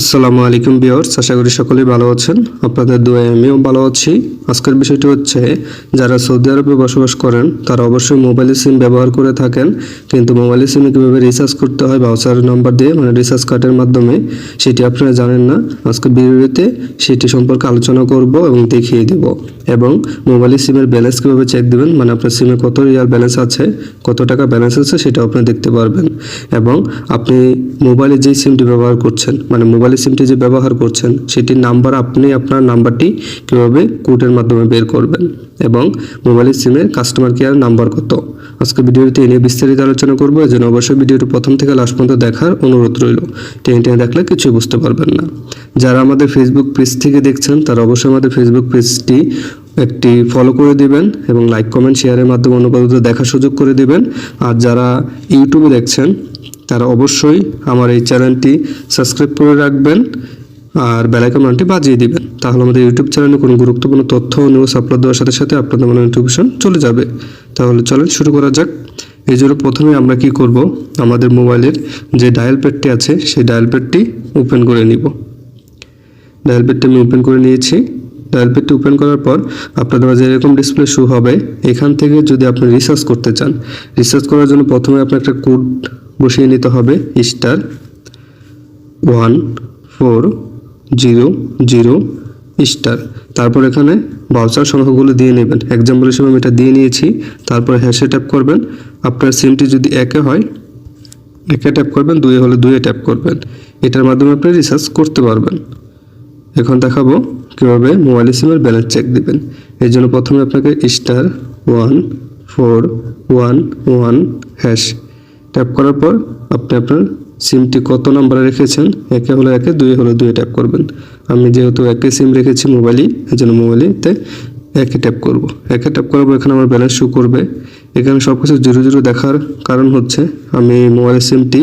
আসসালামু আলাইকুম বিয়ার্স আশা করি সকলেই ভালো আছেন। আপনাদের দোয়া আমিও ভালো আছি। আজকের বিষয়টি হচ্ছে, যারা সৌদি আরবে বসবাস করেন, তারা অবশ্যই মোবাইল সিম ব্যবহার করে থাকেন। কিন্তু মোবাইল সিমে কীভাবে রিচার্জ করতে হয়, ভাউচার নাম্বার দিয়ে মানে রিচার্জ কার্ডের মাধ্যমে, সেটি আপনারা জানেন না। আজকে ভিডিওতে সেটি সম্পর্কে আলোচনা করব এবং দেখিয়ে দেব। এবং মোবাইল সিমের ব্যালেন্স কীভাবে চেক দেবেন? মানে আপনার সিমে কত রিয়াল ব্যালেন্স আছে, কত টাকা ব্যালেন্স আছে সেটা আপনি দেখতে পারবেন। এবং আপনি মোবাইলে যেই সিমটি ব্যবহার করছেন মানে মোবাইলে সিমটি যে ব্যবহার করছেন, সেটির নাম্বার আপনি আপনার নাম্বারটি কীভাবে কোডের মাধ্যমে বের করবেন? এবং মোবাইলের সিমের কাস্টমার কেয়ার নাম্বার কত? আজকে ভিডিওটি নিয়ে বিস্তারিত আলোচনা করব জন্য অবশ্যই ভিডিওটি প্রথম থেকে লাস্ট পর্যন্ত দেখার অনুরোধ রইল। টেনে টেনে দেখলে কিছুই বুঝতে পারবেন না। যারা আমাদের ফেসবুক পেজ থেকে দেখছেন, তারা অবশ্যই আমাদের ফেসবুক পেজটি একটি ফলো করে দিবেন এবং লাইক কমেন্ট শেয়ারের মাধ্যমে অনুপাদিত দেখার সুযোগ করে দিবেন। আর যারা ইউটিউবে দেখছেন, তারা অবশ্যই আমার এই চ্যানেলটি সাবস্ক্রাইব করে রাখবেন আর বেলাইকন বাটনটি বাজিয়ে দিবেন। তাহলে আমাদের ইউটিউব চ্যানেলে কোনো গুরুত্বপূর্ণ তথ্য ও নিউজ আপলোড দেওয়ার সাথে সাথে আপনাদের মনে নোটিফিকেশন চলে যাবে। তাহলে চলেন শুরু করা যাক। এই জন্য প্রথমে আমরা কি করব? আমাদের মোবাইলের যে ডায়াল প্যাডটি আছে, সেই ডায়াল প্যাডটি ওপেন করে নিব। ডায়াল প্যাডটি আমি ওপেন করে নিয়েছি। ডায়াল প্যাডটি ওপেন করার পর আপনাদের মাঝে এরকম ডিসপ্লে শো হবে। এখান থেকে যদি আপনি রিসার্চ করতে চান রিসার্চ করার জন্য প্রথমে আপনার একটা কোড বসিয়ে নিতে হবে star one four zero zero star তারপর এখানে বাউচার সংখ্যাগুলো দিয়ে নেবেন। এক্সাম্পল হিসেবে আমি এটা দিয়ে নিয়েছি। তারপর হ্যাশে ট্যাপ করবেন। আপনার সিমটি যদি একে হয়, একে ট্যাপ করবেন দুয়ে হলে দুয়ে ট্যাপ করবেন। এটার মাধ্যমে আপনি রিসার্চ করতে পারবেন। এখন দেখাবো কীভাবে মোবাইল সিমের ব্যালেন্স চেক দিবেন। এর জন্য প্রথমে আপনাকে star one four one one hash tap করার পর আপনি আপনার সিমটি কত নাম্বারে রেখেছেন? একে হলো একে, দুই হলো দুই ট্যাপ করবেন। আমি যেহেতু একে সিম রেখেছি মোবাইলই এই জন্য মোবাইলেতে একে ট্যাপ করব। একে ট্যাপ করার পর এখানে আমার ব্যালেন্স শো করবে। এখানে সব কিছু জিরো জিরো দেখার কারণ হচ্ছে আমি মোবাইলের সিমটি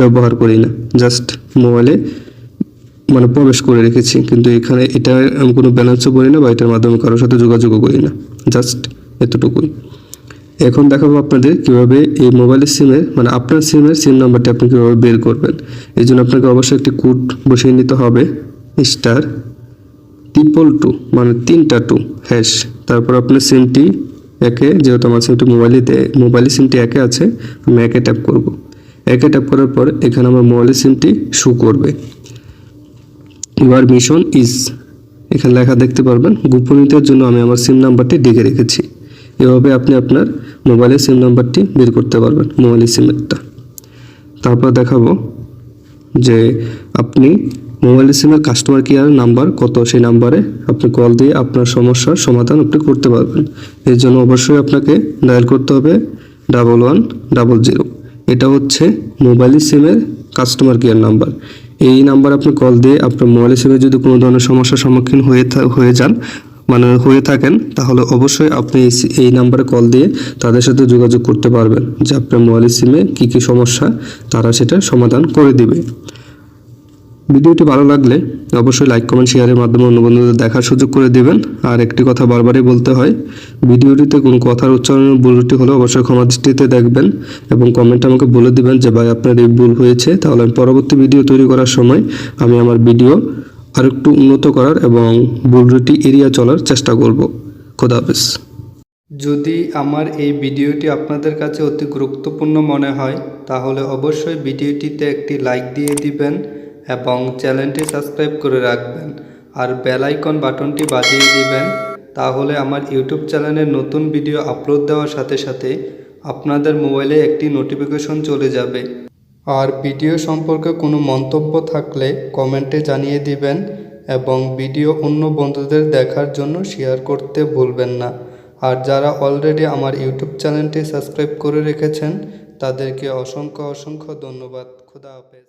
ব্যবহার করি না। জাস্ট মোবাইলে মানে প্রবেশ করে রেখেছি, কিন্তু এখানে এটা আমি কোনো ব্যালেন্সও করি না বা এটার মাধ্যমে কারোর সাথে যোগাযোগও করি না। জাস্ট এতটুকুই। এখন দেখাবো আপনাদের কীভাবে এই মোবাইলের সিমের মানে আপনার সিমের সিম নাম্বারটি আপনি কীভাবে বের করবেন। এই জন্য আপনাকে অবশ্যই একটি কোড বসিয়ে নিতে হবে স্টার ট্রিপল টু মানে তিনটা টু হ্যাশ তারপর আপনার সিমটি একে, যেহেতু আমার সিমটি মোবাইলেতে মোবাইলের সিমটি একে আছে, আমি একে ট্যাপ করব। একে ট্যাপ করার পর এখানে আমার মোবাইলের সিমটি শু করবে। ইউর মিশন ইজ এখানে লেখা দেখতে পারবেন, গোপনীয়তার জন্য আমি আমার সিম নাম্বারটি ডেকে রেখেছি। এভাবে আপনি আপনার মোবাইলের সিম নাম্বারটি বের করতে পারবেন মোবাইলের সিমেরটা তারপর দেখাবো যে আপনি মোবাইলের সিমের কাস্টমার কেয়ার নাম্বার কত, সেই নাম্বারে আপনি কল দিয়ে আপনার সমস্যার সমাধান আপনি করতে পারবেন। এর জন্য অবশ্যই আপনাকে ডায়াল করতে হবে ডাবল ওয়ান ডাবল জিরো এটা হচ্ছে মোবাইল সিমের কাস্টমার কেয়ার নাম্বার এই নাম্বার আপনি কল দিয়ে আপনার মোবাইল সিমে যদি কোনো ধরনের সমস্যার সম্মুখীন হয়ে হয়ে যান মানে হয়ে থাকেন, তাহলে অবশ্যই আপনি এই নাম্বারে কল দিয়ে তাদের সাথে যোগাযোগ করতে পারবেন যে আপনার মোবাইল সিমে কী কী সমস্যা, তারা সেটা সমাধান করে দিবে। ভিডিওটি ভালো লাগলে অবশ্যই লাইক কমেন্ট শেয়ারের মাধ্যমে অন্য বন্ধুদের দেখার সুযোগ করে দিবেন। আর একটি কথা বারবারই বলতে হয়, ভিডিওটিতে কোনো কথার উচ্চারণের ভুলটি হলে অবশ্যই ক্ষমা দৃষ্টিতে দেখবেন এবং কমেন্টে আমাকে বলে দিবেন যে, ভাই, আপনার এই ভুল হয়েছে। তাহলে আমি পরবর্তী ভিডিও তৈরি করার সময় আমি আমার ভিডিও আরেকটু উন্নত করার এবং ভুলটি এরিয়া চলার চেষ্টা করব। খোদা হাফেজ। যদি আমার এই ভিডিওটি আপনাদের কাছে অতি গুরুত্বপূর্ণ মনে হয়, তাহলে অবশ্যই ভিডিওটিতে একটি লাইক দিয়ে দিবেন। এবং চ্যানেলটি সাবস্ক্রাইব করে রাখবেন আর বেল আইকন বাটনটি বাজিয়ে দিবেন তাহলে আমার ইউটিউব চ্যানেলে নতুন ভিডিও আপলোড দেওয়ার সাথে সাথে আপনাদের মোবাইলে একটি নোটিফিকেশন চলে যাবে। আর ভিডিও সম্পর্কে কোনো মন্তব্য থাকলে কমেন্টে জানিয়ে দিবেন এবং ভিডিও অন্য বন্ধুদের দেখার জন্য শেয়ার করতে ভুলবেন না। আর যারা অলরেডি আমার ইউটিউব চ্যানেলটি সাবস্ক্রাইব করে রেখেছেন, তাদেরকে অসংখ্য অসংখ্য ধন্যবাদ। খুদা হাফেজ।